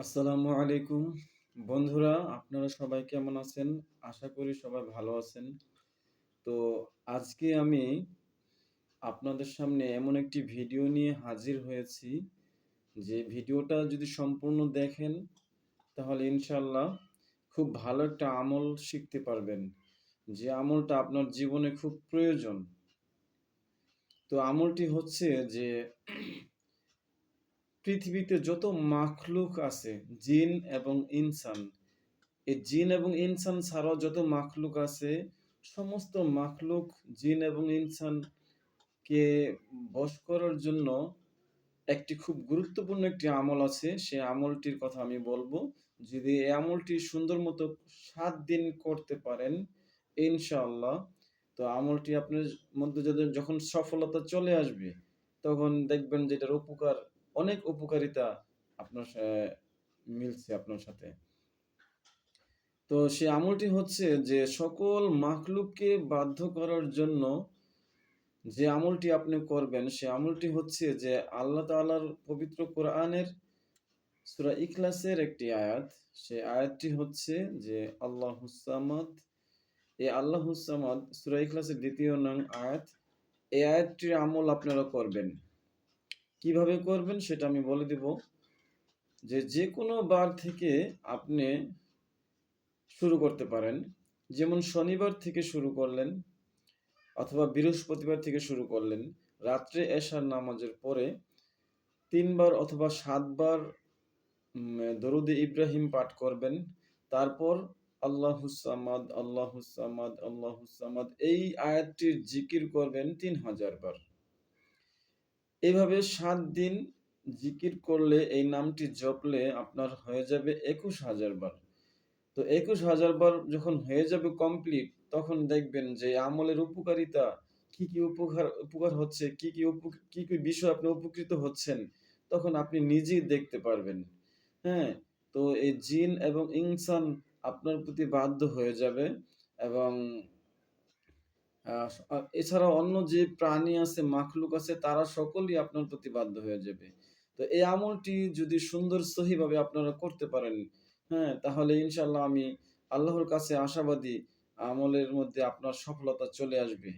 আসসালামু আলাইকুম। বন্ধুরা, আপনারা সবাই কেমন আছেন? আশা করি সবাই ভালো আছেন। তো আজকে আমি আপনাদের সামনে এমন একটি ভিডিও নিয়ে হাজির হয়েছি। যে ভিডিওটা যদি সম্পূর্ণ দেখেন, তাহলে ইনশাল্লাহ খুব ভালো একটা আমল শিখতে পারবেন। যে আমলটা আপনার জীবনে খুব প্রয়োজন। তো আমলটি হচ্ছে যে পৃথিবীতে যত মাখলুক আছে, জিন এবং ইনসান, এই জিন এবং ইনসান ছাড়াও যত মাখলুক আছে, সমস্ত মাখলুক, জিন এবং ইনসানকে বশ করার জন্য একটি খুব গুরুত্বপূর্ণ একটি আমল আছে। সে আমলটির কথা আমি বলব। যদি এই আমলটি সুন্দর মতো সাত দিন করতে পারেন, ইনশাআল্লাহ। তো আমলটি আপনার মধ্যে যখন সফলতা চলে আসবে, তখন দেখবেন যে এটার উপকার অনেক উপকারিতা আপনার মিলছে আপনার সাথে। তো সে আমলটি হচ্ছে যে সকল মাখলুককে বাধ্য করার জন্য যে আমলটি আপনি করবেন, সে আমলটি হচ্ছে যে আল্লাহ তালার পবিত্র কোরআনের সুরা ইখলাসের একটি আয়াত। সে আয়াতটি হচ্ছে যে আল্লাহ হুসামাদ এই আল্লাহ হুসামাদ সুরা ইখলাসের দ্বিতীয় নং আয়াত। এই আয়াতটির আমল আপনারা করবেন। কীভাবে করবেন সেটা আমি বলে দেব যে যে কোনো বার থেকে আপনি শুরু করতে পারেন। যেমন শনিবার থেকে শুরু করলেন অথবা বৃহস্পতিবার থেকে শুরু করলেন, রাত্রে এশার নামাজের পরে তিনবার অথবা সাতবার দরুদে ইব্রাহিম পাঠ করবেন। তারপর আল্লাহ হুসামাদ আল্লাহ হুসামাদ আল্লাহ হুসামাদ এই আয়াতটির জিকির করবেন তিন হাজার বার। এভাবে সাত দিন জিকির করলে এই নামটি জপলে আপনার হয়ে যাবে একুশ হাজার বার। তো একুশ হাজার বার যখন হয়ে যাবে কমপ্লিট তখন দেখবেন যে আমলের উপকারিতা, কি কি উপকার উপকার হচ্ছে, কি কি কি কি বিষয় আপনি উপকৃত হচ্ছেন, তখন আপনি নিজেই দেখতে পারবেন। হ্যাঁ তো এই জিন এবং ইনসান আপনার প্রতি বাধ্য হয়ে যাবে এবং এছাড়া অন্য যে প্রাণী আছে, মাখলুক আছে, তারা সকলেই আপনার প্রতি বাধ্য হয়ে যাবে। তো এই আমলটি যদি সুন্দর, সহিভাবে আপনারা করতে পারেন হ্যাঁ তাহলে ইনশাল্লাহ আমি আল্লাহর কাছে আশাবাদী আমলের মধ্যে আপনার সফলতা চলে আসবে।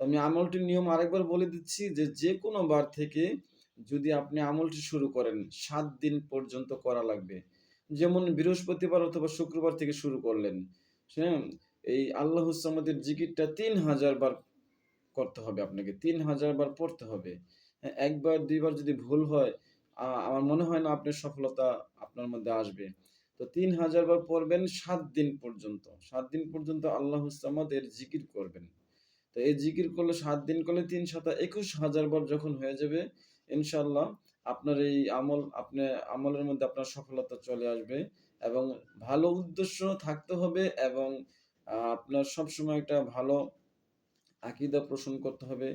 আমি আমলটির নিয়ম আরেকবার বলে দিচ্ছি যে যে কোনো বার থেকে যদি আপনি আমলটি শুরু করেন, সাত দিন পর্যন্ত করা লাগবে। যেমন বৃহস্পতিবার অথবা শুক্রবার থেকে শুরু করলেন হ্যাঁ এই আল্লাহ সামাদের জিকিরটা তিন হাজার বার করতে হবে আপনাকে তিন হাজার বার পড়তে হবে। হ্যাঁ, একবার দুইবার যদি ভুল হয় আমার মনে হয় না আপনার সফলতা আপনার মধ্যে আসবে। তো তিন হাজার বার পড়বেন সাত দিন পর্যন্ত সাত দিন পর্যন্ত আল্লাহ সামাদের জিকির করবেন। তো এই জিকির করলে সাত দিন করলে তিন সাতা একুশ হাজার বার যখন হয়ে যাবে ইনশাল্লাহ আপনার এই আমল আপনি আমলের মধ্যে আপনার সফলতা চলে আসবে এবং ভালো উদ্দেশ্য থাকতে হবে এবং আপনার সবসময় একটা ভালো আকিদা পোষণ করতে হবে।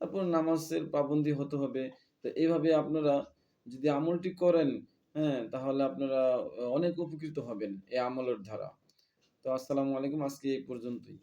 তারপর নামাজের পাবন্দি হতে হবে। তো এইভাবে আপনারা যদি আমলটি করেন হ্যাঁ তাহলে আপনারা অনেক উপকৃত হবেন এই আমলের দ্বারা। তো আসসালামু আলাইকুম, আজকে এই পর্যন্তই।